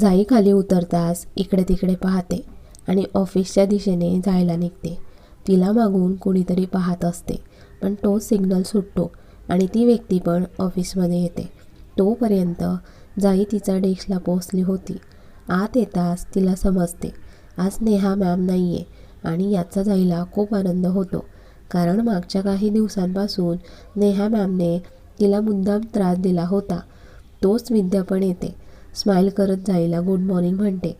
जाई खाली उतरताच इकडे तिकडे पाहते आणि ऑफिसच्या दिशेने जायला निघते. तिला मागून कोणीतरी पाहत असते पण तो सिग्नल सुटतो आणि ती व्यक्ती पण ऑफिसमध्ये येते. तोपर्यंत जाई तिचा डेस्कला पोचली होती. आत येताच तिला समजते आज नेहा मॅम नाही आहे आणि याचा जाईला खूप आनंद होतो. कारण मागच्या काही दिवसांपासून नेहा मॅमने तिला मुद्दाम त्रास दिला होता. तोच विद्या पण येते. स्माईल करत जाईला गुड मॉर्निंग म्हणते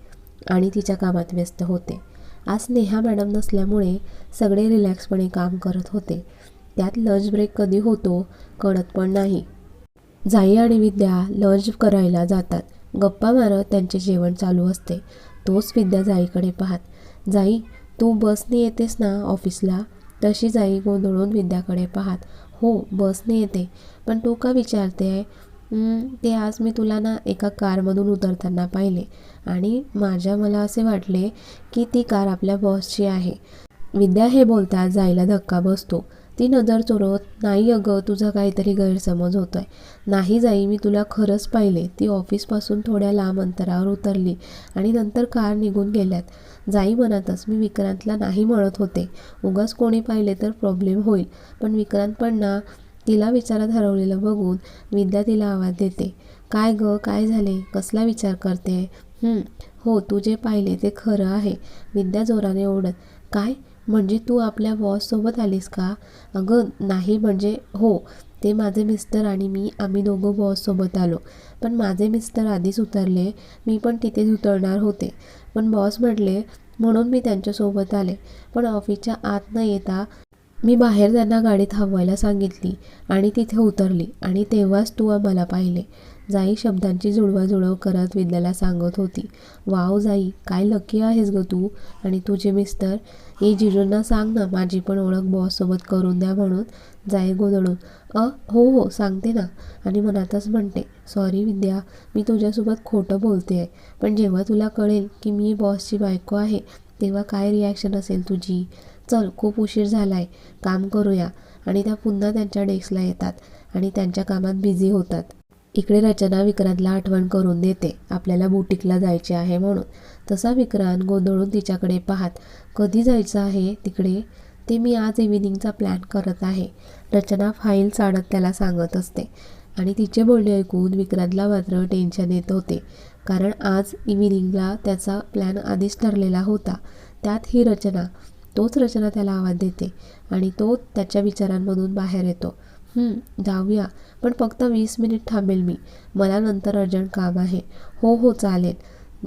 आणि तिच्या कामात व्यस्त होते. आज नेहा मॅडम नसल्यामुळे सगळे रिलॅक्सपणे काम करत होते. त्यात लंच ब्रेक कधी होतो कळत पण नाही. जाई आणि विद्या लंच करायला जातात. गप्पा मारत त्यांचे जेवण चालू असते. तोच विद्या जाईकडे पाहत. जाई तू बसने येतेस ना ऑफिसला? तशी जाई गोंधळून विद्याकडे पाहत. हो बसने येते. पण तू का विचारते ते आज मी तुला ना एका कारमधून उतरताना पाहिले. आणि माझ्या मला असे वाटले की ती कार आपल्या बॉसची आहे. विद्या हे बोलता जायला धक्का बसतो. ती नजर चोरवत नाही अगं तुझा काहीतरी गैरसमज होतो आहे नाही जाई मी तुला खरंच पाहिले. ती ऑफिसपासून थोड्या लांब अंतरावर उतरली आणि नंतर कार निघून गेल्यात. जाई म्हणतच मी विक्रांतला नाही म्हणत होते. उगाच कोणी पाहिले तर प्रॉब्लेम होईल. पण विक्रांत पण ना तिला विचारात हरवलेलं बघून विद्या तिला आवाज देते. काय ग? काय झाले? कसला विचार करते? हो तू जे पाहिले ते खरं आहे. विद्या जोराने ओढत काय? म्हणजे तू आपल्या बॉससोबत आलीस का? अगं नाही म्हणजे हो ते माझे मिस्टर आणि मी आम्ही दोघं बॉससोबत आलो. पण माझे मिस्टर आधीच उतरले. मी पण तिथेच उतरणार होते. पण बॉस म्हटले म्हणून मी त्यांच्यासोबत आले. पण ऑफिसच्या आत न येता मी बाहेर त्यांना गाडी थांबवायला सांगितली आणि तिथे उतरली आणि तेव्हाच तू आम्हाला पाहिले. जाई शब्दांची जुळवाजुळव करत विद्याला सांगत होती. वाव जाई काय लकी आहेस ग तू आणि तुझे मिस्टर ए जिजूंना सांग ना माझी पण ओळख बॉससोबत करून द्या म्हणून. जाई गोंधळून अ हो हो सांगते ना. आणि मनातच म्हणते सॉरी विद्या मी तुझ्यासोबत खोटं बोलते आहे पण जेव्हा तुला कळेल की मी बॉसची बायको आहे तेव्हा काय रिॲक्शन असेल तुझी? चल खूप उशीर झाला आहे काम करूया. आणि त्या पुन्हा त्यांच्या डेस्कला येतात आणि त्यांच्या कामात बिझी होतात. इकडे रचना विक्रांतला आठवण करून देते. आपल्याला बुटीकला जायचे आहे म्हणून. तसा विक्रांत गोंधळून तिच्याकडे पाहत कधी जायचं आहे तिकडे? ते मी आज इव्हिनिंगचा प्लॅन करत आहे. रचना फाईल चाडत त्याला सांगत असते. आणि तिचे बोलणे ऐकून विक्रांतला मात्र टेन्शन येत होते. कारण आज इव्हिनिंगला त्याचा प्लॅन आधीच ठरलेला होता. त्यात ही रचना तोच रचना त्याला आवाज देते आणि तो त्याच्या विचारांमधून बाहेर येतो. जाऊया. पण फक्त वीस मिनिट थांबेल मी. मला नंतर अर्जंट काम आहे. हो हो चालेल.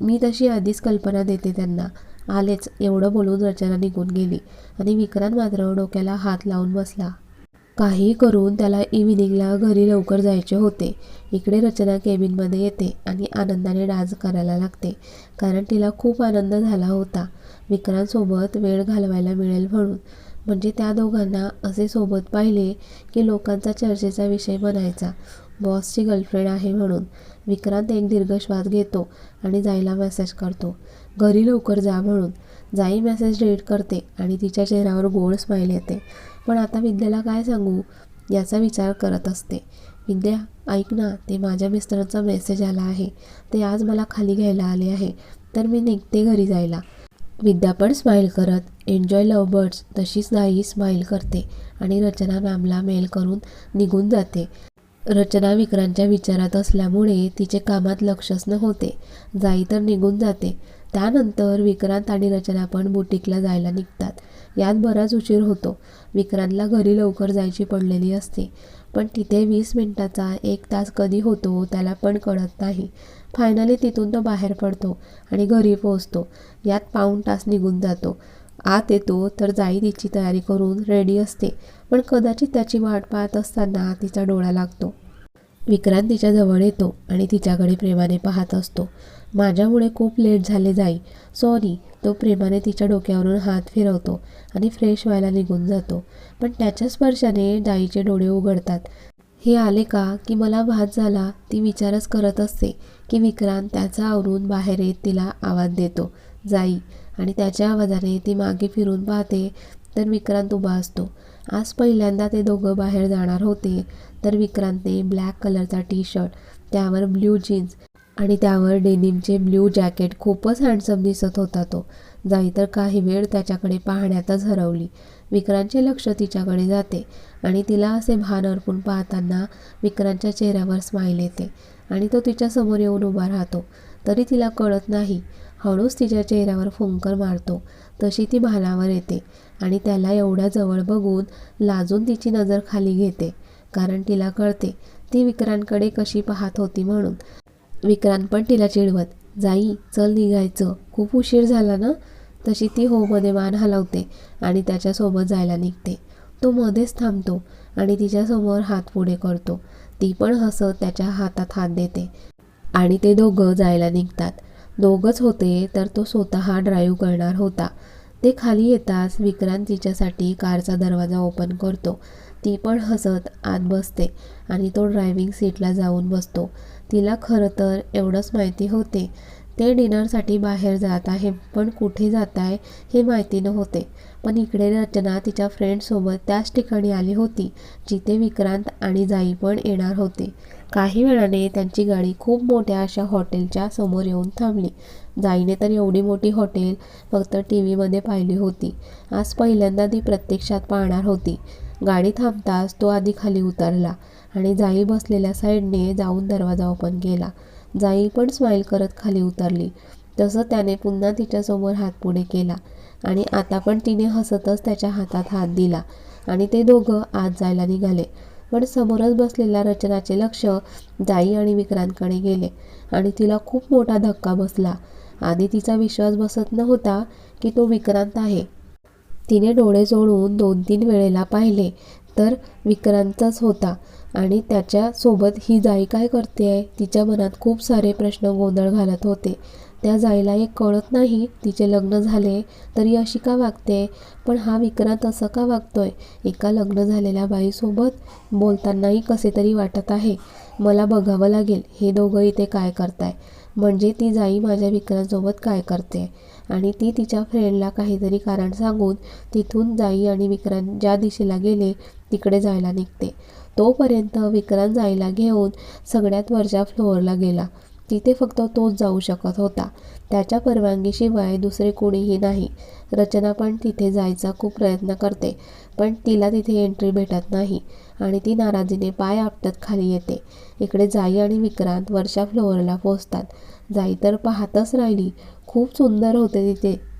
मी तशी आधीच कल्पना देते त्यांना. आलेच एवढं बोलून रचना निघून गेली आणि विक्रांत मात्र डोक्याला हात लावून बसला. काही करून त्याला इव्हिनिंगला घरी लवकर जायचे होते. इकडे रचना केबिनमध्ये येते आणि आनंदाने डान्स करायला लागते कारण तिला खूप आनंद झाला होता. विक्रांतसोबत वेळ घालवायला मिळेल म्हणून. म्हणजे त्या दोघांना असे सोबत पाहिले की लोकांचा चर्चेचा विषय बनायचा. बॉसची गर्लफ्रेंड आहे म्हणून. विक्रांत एक दीर्घ श्वास घेतो आणि जाईला मेसेज करतो. घरी लवकर जा म्हणून. जाई मेसेज रीड करते आणि तिच्या चेहऱ्यावर गोड स्माईल येते. पण आता विद्याला काय सांगू? याचा विचार करत असते. विद्या ऐक ना ते माझ्या मिस्टरांचा मेसेज आला आहे. ते आज मला खाली घ्यायला आले आहे. तर मी निघते घरी जायला. विद्या पण स्माईल करत एन्जॉय लव तशीच नाही स्माईल करते आणि रचना मॅमला मेल करून निघून जाते. रचना विक्रांच्या विचारात असल्यामुळे तिचे कामात लक्षच न होते. जाई तर निघून जाते. त्यानंतर विक्रांत आणि रचना पण बुटीकला जायला निघतात. यात बराच उशीर होतो. विक्रांतला घरी लवकर जायची पडलेली असते. पण तिथे वीस मिनिटाचा एक तास कधी होतो त्याला पण कळत नाही. फायनली तिथून तो बाहेर पडतो आणि घरी पोहोचतो. यात पाऊण तास निघून जातो. आत येतो तर जाई तिची तयारी करून रेडी असते पण कदाचित त्याची वाट पाहत असताना तिचा डोळा लागतो. विक्रांत तिच्या जवळ येतो आणि तिच्याकडे प्रेमाने पाहत असतो. माझ्यामुळे खूप लेट झाले जाई. सॉरी. तो प्रेमाने तिच्या डोक्यावरून हात फिरवतो आणि फ्रेश व्हायला निघून जातो. पण त्याच्या स्पर्शाने जाईचे डोळे उघडतात. हे आले का? की मला भात झाला? ती विचारच करत असते की विक्रांत त्याचा आवरून बाहेर येत तिला आवाज देतो. जाई. आणि त्याच्या आवाजाने ती मागे फिरून पाहते तर विक्रांत उभा असतो. आज पहिल्यांदा ते दोघं बाहेर जाणार होते तर विक्रांतने ब्लॅक कलरचा टी शर्ट त्यावर ब्ल्यू जीन्स आणि त्यावर डेनिमचे ब्ल्यू जॅकेट खूपच हँडसम दिसत होता तो. जाई तर काही वेळ त्याच्याकडे पाहण्यातच हरवली. विक्रांतचे लक्ष तिच्याकडे जाते आणि तिला असे भान अर्पून पाहताना विक्रांतच्या चेहऱ्यावर स्माईल येते आणि तो तिच्यासमोर येऊन उभा राहतो. तरी तिला कळत नाही. हळूच तिच्या चेहऱ्यावर फुंकर मारतो. तशी ती भानावर येते आणि त्याला एवढ्या जवळ बघून लाजून तिची नजर खाली घेते. कारण तिला कळते ती विक्रांतकडे कशी पाहत होती म्हणून. विक्रांत पण तिला चिडवत जाई चल निघायचं. खूप उशीर झाला ना? तशी ती होमध्ये मान हलवते आणि त्याच्यासोबत जायला निघते. तो मध्येच थांबतो आणि तिच्यासमोर हात पुढे करतो. ती पण हसत त्याच्या हातात हात देते आणि ते दोघं जायला निघतात. दोघंच होते तर तो स्वतः ड्राईव्ह करणार होता. ते खाली येताच विक्रांत तिच्यासाठी कारचा दरवाजा ओपन करतो. ती पण हसत आत बसते आणि तो ड्रायव्हिंग सीटला जाऊन बसतो. तिला खरं तर एवढंच माहिती होते. ते डिनरसाठी बाहेर जात आहे पण कुठे जात आहे हे माहिती नव्हते. पण इकडे रचना तिच्या फ्रेंडसोबत त्याच ठिकाणी आली होती जिथे विक्रांत आणि जाई पण येणार होते. काही वेळाने त्यांची गाडी खूप मोठ्या अशा हॉटेलच्या समोर येऊन थांबली. जाईने तर एवढी मोठी हॉटेल फक्त टी व्हीमध्ये पाहिली होती. आज पहिल्यांदा ती प्रत्यक्षात पाहणार होती. गाडी थांबताच तो आधी खाली उतरला आणि जाई बसलेल्या साईडने जाऊन दरवाजा ओपन केला. जाई पण स्माईल करत खाली उतरली. तसं त्याने पुन्हा तिच्यासमोर हात पुढे केला आणि आता पण तिने हसतच त्याच्या हातात हात दिला आणि ते दोघं आत जायला निघाले. पण समोरच बसलेल्या रचनाचे लक्ष जाई आणि विक्रांतकडे गेले आणि तिला खूप मोठा धक्का बसला. आधी तिचा विश्वास बसत नव्हता की तो विक्रांत आहे. तिने डोळे जोडून दोन तीन वेळेला पाहिले तर विक्रांतच होता. आणि त्याच्यासोबत ही जाई काय करते आहे तिच्या मनात खूप सारे प्रश्न गोंधळ घालत होते. त्या जाईला एक कळत नाही तिचे लग्न झाले तरी अशी का वागते? पण हा विक्रांत असं का वागतोय? एका लग्न झालेल्या बाईसोबत बोलतानाही कसे तरी वाटत आहे. मला बघावं लागेल हे दोघं इथे काय करताय? म्हणजे ती जाई माझ्या विक्रांतसोबत काय करते? आणि ती तिच्या फ्रेंडला काहीतरी कारण सांगून तिथून जाई आणि विक्रांत ज्या दिशेला गेले तिकडे जायला निघते. तोपर्यंत विक्रांत जाईला घेऊन सगळ्यात वरच्या फ्लोअरला गेला. तिथे फक्त तोच जाऊ शकत होता. त्याच्या परवानगीशिवाय दुसरे कोणीही नाही. रचना पण तिथे जायचा खूप प्रयत्न करते पण तिला तिथे एंट्री भेटत नाही आणि ती नाराजीने पाय आपटत खाली येते. इकडे जाई आणि विक्रांत वर्षा फ्लोअरला पोचतात जाई तर पाहतच राहिली. खूप सुंदर होते तिथे.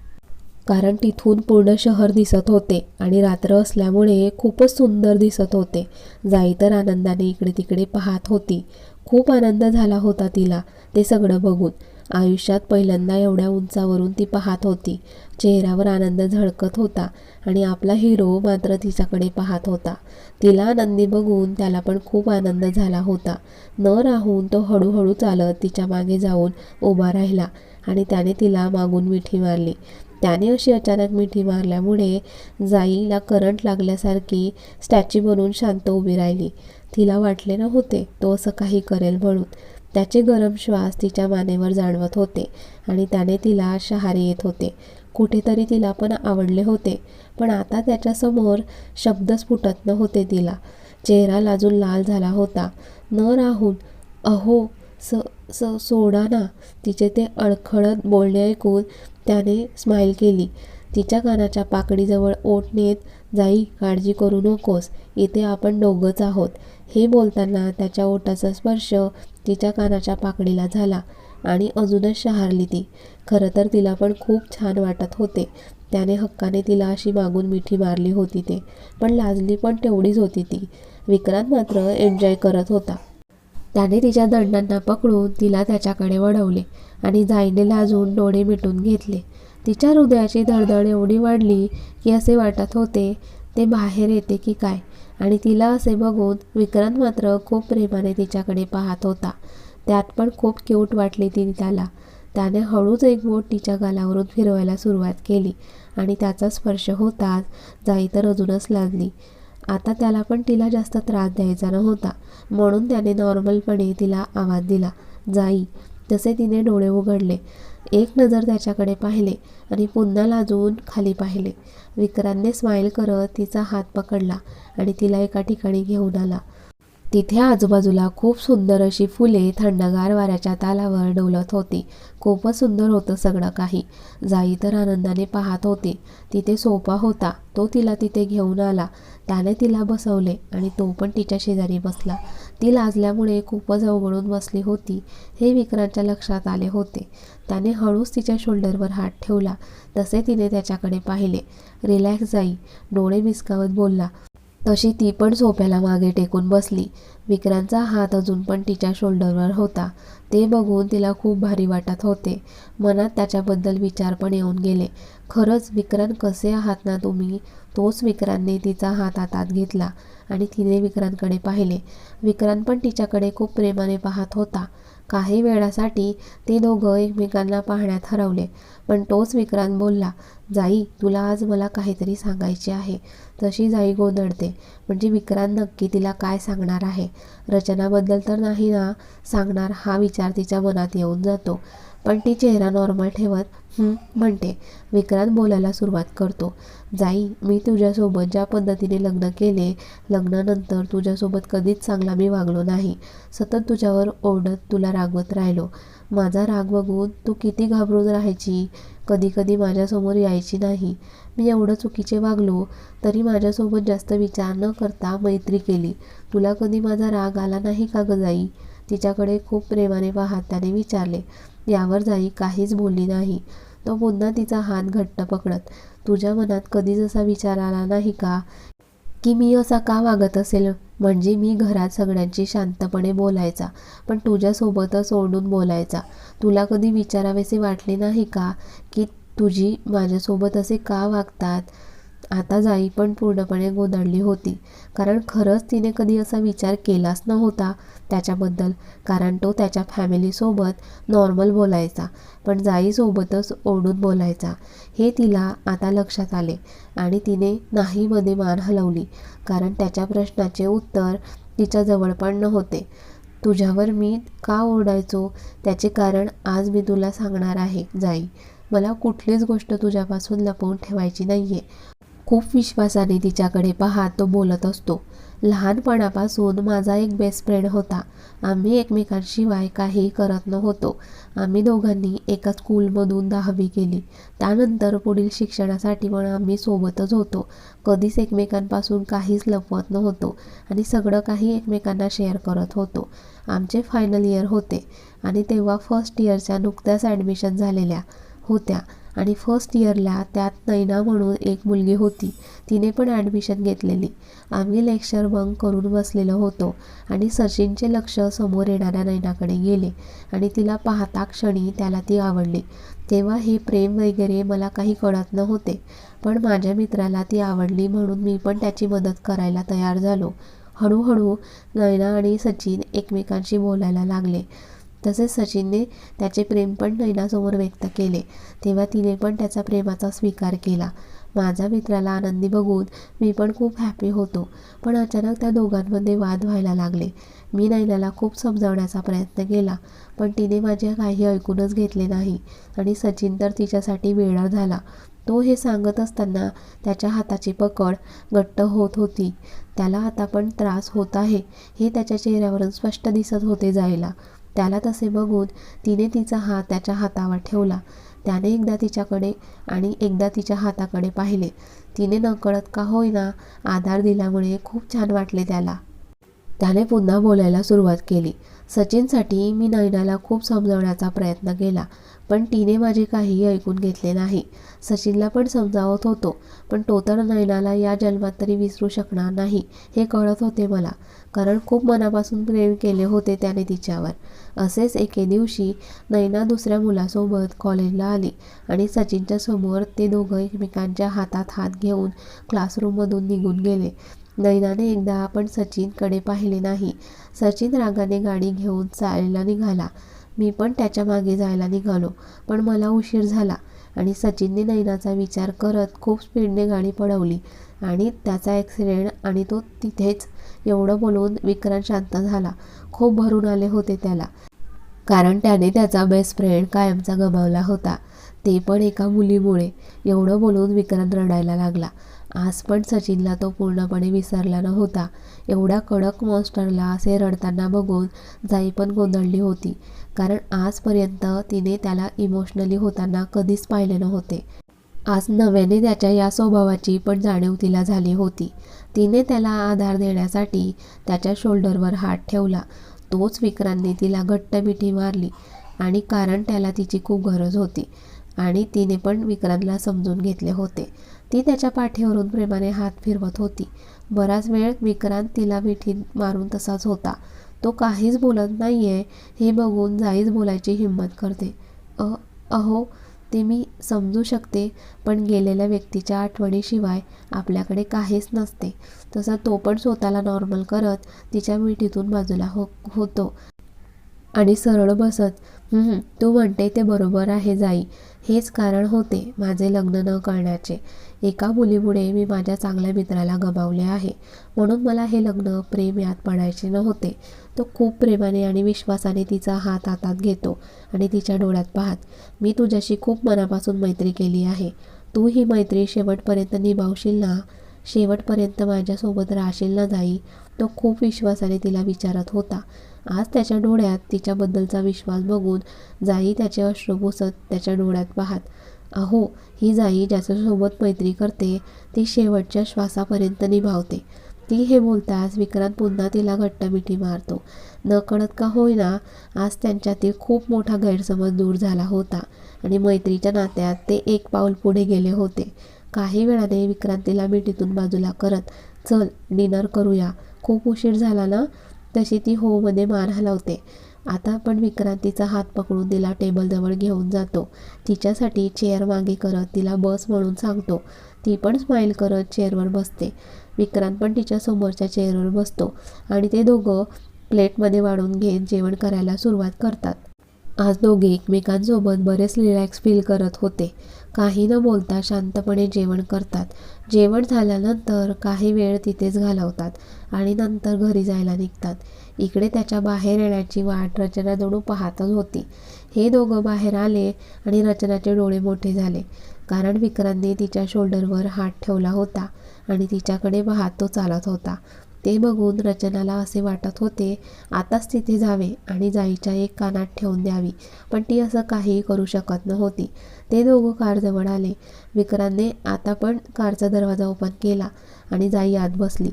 कारण तिथून पूर्ण शहर दिसत होते आणि रात्र असल्यामुळे खूपच सुंदर दिसत होते. जाई तर आनंदाने इकडे तिकडे पाहत होती. खूप आनंद झाला होता तिला ते सगळं बघून. आयुष्यात पहिल्यांदा एवढ्या उंचावरून ती पाहत होती. चेहऱ्यावर आनंद झळकत होता आणि आपला हिरो मात्र तिच्याकडे पाहत होता. तिला आनंदी बघून त्याला पण खूप आनंद झाला होता. न राहून तो हळूहळू चालत तिच्यामागे जाऊन उभा राहिला आणि त्याने तिला मागून मिठी मारली. त्याने अशी अचानक मिठी मारल्यामुळे जाईला करंट लागल्यासारखी स्टॅच्यू बनून शांत उभी राहिली. तिला वाटले नव्हते तो असं काही करेल म्हणून. त्याचे गरम श्वास तिच्या मानेवर जाणवत होते आणि त्याने तिला शहारे येत होते. कुठेतरी तिला पण आवडले होते पण आता त्याच्यासमोर शब्दच फुटत नव्हते तिला. चेहरा लाजून लाल झाला होता. न राहून अहो स स सोडा ना तिचे ते अडखळत बोलणे ऐकून त्याने स्माईल केली. तिच्या कानाच्या पाकडीजवळ ओठ नेत जाई काळजी करू नकोस. इथे आपण दोघंच आहोत. हे बोलताना त्याच्या ओठाचा स्पर्श तिच्या कानाच्या पाकडीला झाला आणि अजूनच शहारली ती. खरं तर तिला पण खूप छान वाटत होते. त्याने हक्काने तिला अशी मागून मिठी मारली होती ते. पण लाजली पण तेवढीच होती ती. विक्रांत मात्र एन्जॉय करत होता. त्याने तिच्या दंडांना पकडून तिला त्याच्याकडे वळवले आणि जाईने लाजून डोळे मिटून घेतले. तिच्या हृदयाची धडधड एवढी वाढली की असे वाटत होते ते बाहेर येते की काय? आणि तिला असे बघून विक्रांत मात्र खूप प्रेमाने तिच्याकडे पाहत होता. त्यात पण खूप क्यूट वाटली ती त्याला. त्याने हळूच एक बोट तिच्या गालावरून फिरवायला सुरुवात केली आणि त्याचा स्पर्श होताच जाई तर अजूनच लागली आता त्याला पण तिला जास्त त्रास द्यायचा नव्हता. म्हणून त्याने नॉर्मलपणे तिला आवाज दिला जाई तसे तिने डोळे उघडले. एक नजर त्याच्याकडे पाहिले आणि पुन्हा लाजून खाली पाहिले. विक्रांतने स्माईल करत तिचा हात पकडला आणि तिला एका ठिकाणी घेऊन आला. तिथे आजूबाजूला खूप सुंदर अशी फुले थंडगार वाऱ्याच्या तालावर डोलत होती. खूपच सुंदर होतं सगळं काही. जाई तर आनंदाने पाहत होती. तिथे सोफा होता. तो तिला तिथे घेऊन आला. त्याने तिला बसवले आणि तो पण तिच्या शेजारी बसला. ती लाजल्यामुळे खूपच अवघडून बसली होती. हे विक्रांतच्या लक्षात आले होते. त्याने हळूच तिच्या शोल्डरवर हात ठेवला. तसे तिने त्याच्याकडे पाहिले. रिलॅक्स जाई. डोळे मिसकावत बोलला. तशी ती पण सोफ्याला मागे टेकून बसली. विक्रांतचा हात अजून पण तिच्या शोल्डरवर होता. ते बघून तिला खूप भारी वाटत होते. मनात त्याच्याबद्दल विचार पण येऊन गेले. खरंच विक्रांत कसे आहात ना तुम्ही? तोच विक्रांतने तिचा हात हातात घेतला आणि तिने विक्रांतकडे पाहिले. विक्रांत पण तिच्याकडे खूप प्रेमाने पाहत होता. काही वेळासाठी ते दोघं एकमेकांना पाहण्यात हरवले. पण तोच विक्रांत बोलला जाई तुला आज मला काहीतरी सांगायचे आहे. तशी जाई गोंधळते. म्हणजे विक्रांत नक्की तिला काय सांगणार आहे? रचनाबद्दल तर नाही ना सांगणार हा विचार तिच्या मनात येऊन जातो. पण ती चेहरा नॉर्मल ठेवत म्हणते. विक्रांत बोलायला सुरुवात करतो. जाई मी तुझ्यासोबत ज्या पद्धतीने लग्न केले लग्नानंतर तुझ्यासोबत कधीच चांगला मी वागलो नाही. सतत तुझ्यावर ओरडत तुला रागवत राहिलो. माझा राग बघून तू किती घाबरून राहायची? कधी कधी माझ्यासमोर यायची नाही. मी एवढं चुकीचे वागलो तरी माझ्यासोबत जास्त विचार न करता मैत्री केली. तुला कधी माझा राग आला नाही का ग जाई? तिच्याकडे खूप प्रेमाने पाहत त्याने विचारले. यावर जाई काहीच बोलली नाही. तो पुन्हा तिचा हात घट्ट पकडत तुझ्या मनात कधीच असा विचार आला नाही का की मी असा का वागत असेल? म्हणजे मी घरात सगळ्यांशी शांतपणे बोलायचा पण तुझ्यासोबतच ओरडून बोलायचा. तुला कधी विचारावेसे वाटले नाही का की तुझी माझ्यासोबत असे का वागतात? आता जाई पण पूर्णपणे गोंधळली होती. कारण खरंच तिने कधी असा विचार केलाच नव्हता त्याच्याबद्दल. कारण तो त्याच्या फॅमिलीसोबत नॉर्मल बोलायचा. पण जाईसोबतच ओढून बोलायचा. हे तिला आता लक्षात आले. आणि तिने नाहीमध्ये मान हलवली. कारण त्याच्या प्रश्नाचे उत्तर तिच्या जवळ पण नव्हते. तुझ्यावर मी का ओरडायचो? त्याचे कारण आज मी तुला सांगणार आहे जाई. मला कुठलीच गोष्ट तुझ्यापासून लपवून ठेवायची नाही आहे खूप विश्वासाने तिच्याकडे पाहत तो बोलत असतो लहानपणापासून माझा एक बेस्ट फ्रेंड होता. आम्ही एकमेकांशिवाय काही करत नव्हतो. आम्ही दोघांनी एका स्कूलमधून दहावी केली. त्यानंतर पुढील शिक्षणासाठी पण आम्ही सोबतच होतो. कधीच एकमेकांपासून काहीच लपवत नव्हतो आणि सगळं काही एकमेकांना शेअर करत होतो. आमचे फायनल इयर होते आणि तेव्हा फर्स्ट इयरच्या नुकत्याच ॲडमिशन झालेल्या होत्या. आणि फर्स्ट इयरला त्यात नैना म्हणून एक मुलगी होती. तिने पण ॲडमिशन घेतलेली. आम्ही लेक्चर बंक करून बसलेलो होतो आणि सचिनचे लक्ष समोर येणाऱ्या नैनाकडे गेले आणि तिला पाहता क्षणी त्याला ती आवडली. तेव्हा हे प्रेम वगैरे मला काही कळत नव्हते पण माझ्या मित्राला ती आवडली म्हणून मी पण त्याची मदत करायला तयार झालो. हळूहळू नैना आणि सचिन एकमेकांशी बोलायला लागले. तसेच सचिनने त्याचे प्रेम पण नैनासमोर व्यक्त केले. तेव्हा तिने पण त्याचा प्रेमाचा स्वीकार केला. माझ्या मित्राला आनंदी बघून मी पण खूप हॅपी होतो. पण अचानक त्या दोघांमध्ये वाद व्हायला लागले. मी नैनाला खूप समजावण्याचा प्रयत्न केला पण तिने माझे काही ऐकूनच घेतले नाही आणि सचिन तर तिच्यासाठी वेळा झाला. तो हे सांगत असताना त्याच्या हाताची पकड घट्ट होत होती. त्याला आता पण त्रास होत आहे हे त्याच्या चेहऱ्यावरून स्पष्ट दिसत होते जायला. त्याला तसे बघून तिने तिचा हात त्याच्या हातावर ठेवला. त्याने एकदा तिच्याकडे आणि एकदा तिच्या हाताकडे पाहिले. तिने नकळत का होईना आधार दिल्यामुळे खूप छान वाटले त्याला. त्याने पुन्हा बोलायला सुरुवात केली. सचिनसाठी मी नैनाला खूप समजावण्याचा प्रयत्न केला पण तिने माझे काहीही ऐकून घेतले नाही. सचिनला पण समजावत होतो पण तो तर नैनाला या जन्मात तरी विसरू शकणार नाही हे कळत होते मला. कारण खूप मनापासून प्रेम केले होते त्याने तिच्यावर. असेच एके दिवशी नैना दुसऱ्या मुलासोबत कॉलेजला आली आणि सचिनच्या समोर ते दोघं एकमेकांच्या हातात हात घेऊन क्लासरूममधून निघून गेले. नैनाने एकदा आपण सचिनकडे पाहिले नाही. सचिन रागाने गाडी घेऊन चालायला निघाला. मी पण त्याच्यामागे जायला निघालो पण मला उशीर झाला आणि सचिनने नैनाचा विचार करत खूप स्पीडने गाडी पळवली आणि त्याचा ॲक्सिडेंट आणि तो तिथेच एवढं बोलून विक्रांत शांत झाला. खूप भरून आले होते त्याला. कारण त्याने त्याचा बेस्ट फ्रेंड कायमचा गमावला होता. ते पण एका मुलीमुळे एवढं बोलून विक्रांत रडायला लागला. आज पण सचिनला तो पूर्णपणे विसरला नव्हता. एवढ्या कडक मॉन्स्टरला असे रडताना बघून जाई पण गोंधळली होती. कारण आजपर्यंत तिने त्याला इमोशनली होताना कधीच पाहिले नव्हते. आज नव्याने त्याच्या या स्वभावाची पण जाणीव तिला झाली होती. तिने त्याला आधार देण्यासाठी त्याच्या शोल्डरवर हात ठेवला. तोच विक्रांतने तिला घट्ट मिठी मारली आणि कारण त्याला तिची खूप गरज होती आणि तिने पण विक्रांतला समजून घेतले होते. ती त्याच्या पाठीवरून प्रेमाने हात फिरवत होती. बराच वेळ विक्रांत तिला विठीत मारून तसाच होता. तो काहीच बोलत नाहीये हे बघून जाईच बोलायची हिंमत करते. अ अहो ते मी समजू शकते पण गेलेल्या व्यक्तीच्या आठवणीशिवाय आपल्याकडे काहीच नसते. तसा तो पण स्वतःला नॉर्मल करत तिच्या मिठीतून बाजूला हो होतो. आणि सरळ बसत तू म्हणते ते बरोबर आहे जाई. हेच कारण होते माझे लग्न न करण्याचे. एका मुलीमुळे मी माझ्या चांगल्या मित्राला गमावले आहे. म्हणून मला हे लग्न प्रेम यात पडायचे नव्हते. तो खूप प्रेमाने आणि विश्वासाने तिचा हात हातात घेतो आणि तिच्या डोळ्यात पाहत मी तुझ्याशी खूप मनापासून मैत्री केली आहे. तू ही मैत्री शेवटपर्यंत निभावशील ना? शेवटपर्यंत माझ्यासोबत राहशील ना जाई? तो खूप विश्वासाने तिला विचारत होता. आज त्याच्या डोळ्यात तिच्याबद्दलचा विश्वास बघून जाई त्याचे अश्रू पुसत त्याच्या डोळ्यात पाहत अहो ही जाई ज्याच्यासोबत मैत्री करते ती शेवटच्या श्वासापर्यंत निभावते. ती हे बोलताच विक्रांत पुन्हा तिला घट्ट मिठी मारतो. न कळत का होईना आज त्यांच्यातील खूप मोठा गैरसमज दूर झाला होता आणि मैत्रीच्या नात्यात ते एक पाऊल पुढे गेले होते. काही वेळाने विक्रांतीला मिठीतून बाजूला करत चल डिनर करूया. खूप उशीर झाला ना? तशी ती होमध्ये मार मान हलवते. आता आपण विक्रांतीचा हात पकडून तिला टेबलजवळ घेऊन जातो. तिच्यासाठी चेअर मागे करत तिला बस म्हणून सांगतो. ती पण स्माईल करत चेअरवर बसते. विक्रांत पण तिच्या समोरच्या चेअरवर बसतो आणि ते दोघं प्लेटमध्ये वाढून घेत जेवण करायला सुरुवात करतात. आज दोघे एकमेकांसोबत बरेच रिलॅक्स फील करत होते. काही न बोलता शांतपणे जेवण करतात. जेवण झाल्यानंतर काही वेळ तिथेच घालवतात आणि नंतर घरी जायला निघतात. इकडे त्याच्या बाहेर येण्याची वाट रचना जणू पाहतच होती. हे दोघं बाहेर आले आणि रचनाचे डोळे मोठे झाले. कारण विक्रांतने तिच्या शोल्डरवर हात ठेवला होता आणि तिच्याकडे पाहत तो चालत होता. ते बघून रचनाला असे वाटत होते आताच तिथे जावे आणि जाईच्या एक कानात ठेवून द्यावी. पण ती असं काहीही करू शकत नव्हती. ते दोघं कारजवळ आले. विक्रांतने आता पण कारचा दरवाजा ओपन केला आणि जाई आत बसली.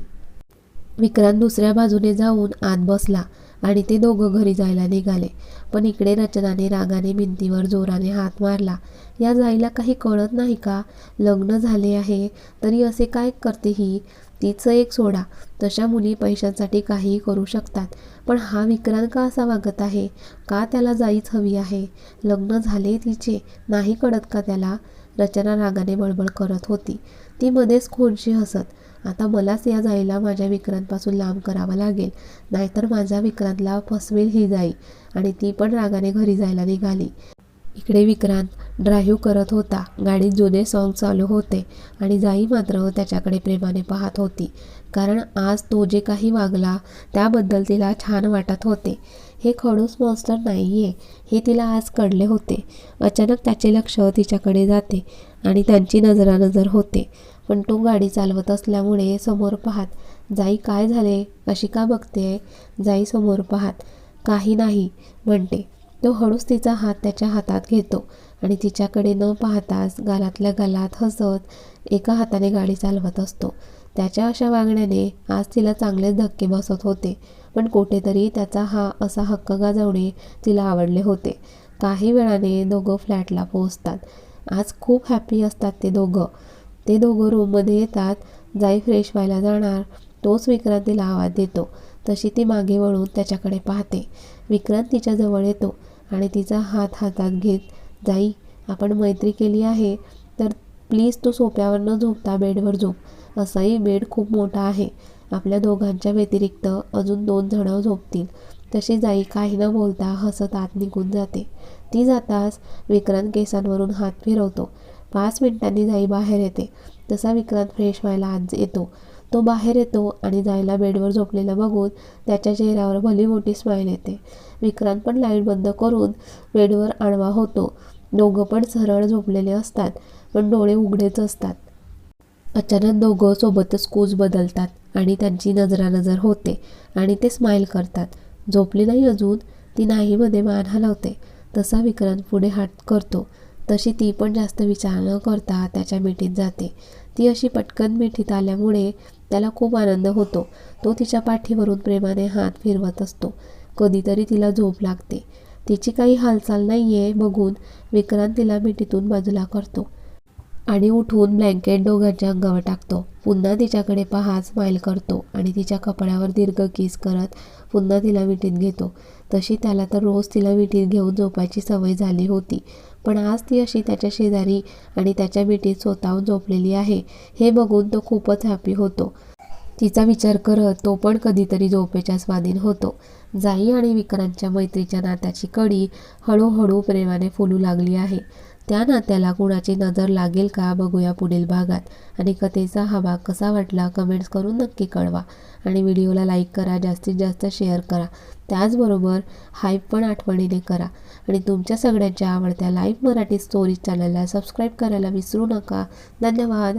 विक्रांत दुसऱ्या बाजूने जाऊन आत बसला आणि ते दोघं घरी जायला निघाले. पण इकडे रचनाने रागाने भिंतीवर जोराने हात मारला. या जाईला काही कळत नाही का? लग्न झाले आहे तरी असे काय करते ही? तिचं एक सोडा. तशा मुली पैशांसाठी काहीही करू शकतात. पण हा विक्रांत का असा वागत आहे? का त्याला जाईच हवी आहे? लग्न झाले तिचे. नाही कळत का त्याला? रचना रागाने बळबळ करत होती. ती मध्येच खोनशी हसत. आता मलाच या जाईला माझ्या विक्रांतपासून लांब करावा लागेल. नाहीतर माझ्या विक्रांतला फसवेल ही जाई. आणि ती पण रागाने घरी जायला निघाली. इकडे विक्रांत ड्राईव्ह करत होता. गाडीत जुने सॉन्ग चालू होते आणि जाई मात्र त्याच्याकडे प्रेमाने पाहत होती. कारण आज तो जे काही वागला त्याबद्दल तिला छान वाटत होते. हे खडूस मॉन्स्टर नाही आहे हे तिला आज कळले होते. अचानक त्याचे लक्ष तिच्याकडे जाते आणि त्यांची नजरानजर होते. पण तो गाडी चालवत असल्यामुळे समोर पाहत जाई काय झाले? अशी का बघते जाई समोर पाहत काही नाही म्हणते. तो हळूच तिचा हात त्याच्या हातात घेतो आणि तिच्याकडे न पाहताच गालातल्या गालात हसत एका हाताने गाडी चालवत असतो. त्याच्या अशा वागण्याने आज तिला चांगलेच धक्के बसत होते पण कुठेतरी त्याचा हा असा हक्क गाजवणे तिला आवडले होते. काही वेळाने दोघं फ्लॅटला पोहोचतात. आज खूप हॅपी असतात ते दोघं. ते दोघं रूममध्ये येतात जाई फ्रेश व्हायला जाणार तोच विक्रांतीला आवाज देतो. तशी ती मागे वळून त्याच्याकडे पाहते. विक्रांत तिच्याजवळ येतो. आणि तिचा हात हातात घेत जाई आपण मैत्री केली आहे तर प्लीज तू सोप्यावर न झोपता बेडवर झोप. असाही बेड खूप मोठा आहे. आपल्या दोघांच्या व्यतिरिक्त अजून दोन जणं झोपतील. तशी जाई काही न बोलता हसत आत निघून जाते. ती जाताच विक्रांत केसांवरून हात फिरवतो. पाच मिनिटांनी जाई बाहेर येते. तसा विक्रांत फ्रेश व्हायला आज येतो. तो बाहेर येतो आणि जायला बेडवर झोपलेला बघून त्याच्या चेहऱ्यावर भली मोठी स्माईल येते. विक्रांत पण लाइट बंद करून बेडवर आडवा होतो. दोघं पण सरळ झोपलेले असतात पण डोळे उघडेच असतात. अचानक दोघं सोबतच कूज बदलतात आणि त्यांची नजरानजर होते आणि ते स्माईल करतात. झोपली नाही अजून ती नाहीमध्ये मान हलवते. तसा विक्रांत पुढे हात करतो. तशी ती पण जास्त विचार न करता त्याच्या मिठीत जाते. ती अशी पटकन मिठीत आल्यामुळे त्याला खूप आनंद होतो. तो तिच्या पाठीवरून प्रेमाने हात फिरवत असतो. कधीतरी तिला झोप लागते. तिची काही हालचाल नाही आहे बघून विक्रांत तिला मिठीतून बाजूला करतो आणि उठून ब्लँकेट दोघांच्या अंगावर टाकतो. पुन्हा तिच्याकडे पाहत स्माईल करतो आणि तिच्या कपड्यावर दीर्घ किस करत पुन्हा तिला मिठीत घेतो. तशी त्याला तर रोज तिला मिठीत घेऊन झोपायची सवय झाली होती. पण आज ती अशी त्याच्या शेजारी आणि त्याच्या मिठीत स्वतःहून झोपलेली आहे. हे बघून तो खूपच हॅपी होतो. तिचा विचार करत तो पण कधीतरी झोपेच्या स्वाधीन होतो. जाई आणि विक्रांतच्या मैत्रीच्या नात्याची कडी हळूहळू प्रेमाने फुलू लागली आहे. त्या नात्याला कुणाची नजर लागेल का बघूया पुढील भागात. आणि कथेचा हा भाग कसा वाटला कमेंट्स करून नक्की कळवा. आणि व्हिडिओला लाईक करा जास्तीत जास्त शेअर करा. त्याचबरोबर हाईप पण आठवणीने करा. आणि तुमच्या सगळ्यांच्या आवडत्या लाईव्ह मराठी स्टोरीज चॅनलला सबस्क्राईब करायला विसरू नका. धन्यवाद.